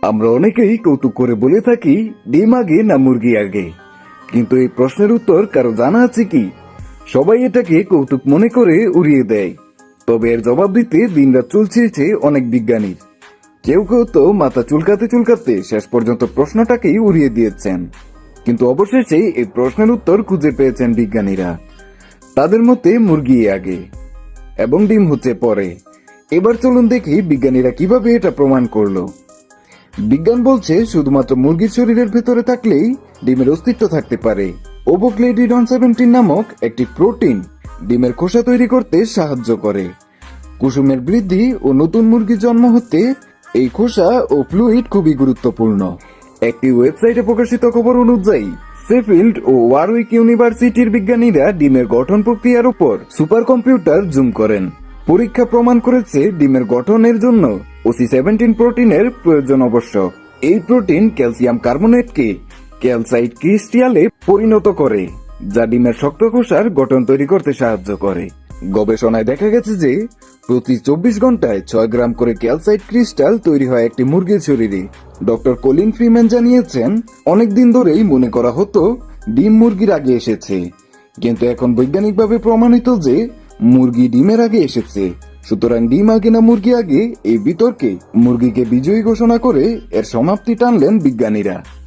আমরা অনেকেই কৌতুক করে বলে থাকি, ডিম আগে না মুরগি আগে। কিন্তু এই প্রশ্নের উত্তর কারও জানা আছে কি? সবাই এটাকে কৌতুক মনে করে উড়িয়ে দেয়। তবে এর জবাব দিতে দিনরাত চলছে অনেক বিজ্ঞানীর কেউ কেউ তো মাথা চুলকাতে চুলকাতে শেষ পর্যন্ত প্রশ্নটাকেই উড়িয়ে দিয়েছেন। কিন্তু অবশেষে এই প্রশ্নের উত্তর খুঁজে পেয়েছেন বিজ্ঞানীরা। তাদের মতে মুরগি আগে এবং ডিম হচ্ছে পরে। এবার চলুন দেখি বিজ্ঞানীরা কীভাবে এটা প্রমাণ করল। বিজ্ঞান বলছে শুধুমাত্র মুরগির শরীরের ভেতরে থাকলেই ডিমের অস্তিত্ব থাকতে পারে। ওবোক্লেডিডন সেভেন্টিন নামক একটি প্রোটিন ডিমের খোসা তৈরি করতে সাহায্য করে। কুসুমের বৃদ্ধি ও নতুন মুরগি জন্ম হতে এই খোসা ও ফ্লুইড খুবই গুরুত্বপূর্ণ। একটি ওয়েবসাইটে প্রকাশিত খবর অনুযায়ী সেফিল্ড ও ওয়ারউইক ইউনিভার্সিটির বিজ্ঞানীরা ডিমের গঠন প্রক্রিয়ার উপর সুপার কম্পিউটার জুম করেন। পরীক্ষা প্রমাণ করেছে ডিমের গঠনের জন্য ওসি সেভেন্টিন প্রোটিনের প্রয়োজন অবশ্য। এই প্রোটিন ক্যালসিয়াম কার্বনেটকে ক্যালসাইট ক্রিস্টিয়ালে পরিণত করে, যা ডিমের শক্ত খোসার গঠন তৈরি করতে সাহায্য করে। গবেষণায় দেখা গেছে যে, প্রতি চব্বিশ ঘন্টায় ছয় গ্রাম করে ক্যালসাইট ক্রিস্টাল তৈরি হয় একটি মুরগির শরীরে। ডক্টর কলিন ফ্রিম্যান জানিয়েছেন, অনেকদিন ধরেই মনে করা হতো, ডিম মুরগির আগে এসেছে। কিন্তু এখন বৈজ্ঞানিকভাবে প্রমাণিত যে, মুরগি ডিমের আগে এসেছে। সুতরাং ডিম আগে না মুরগি আগে এই বিতর্কে মুরগিকে বিজয়ী ঘোষণা করে এর সমাপ্তি টানলেন বিজ্ঞানীরা।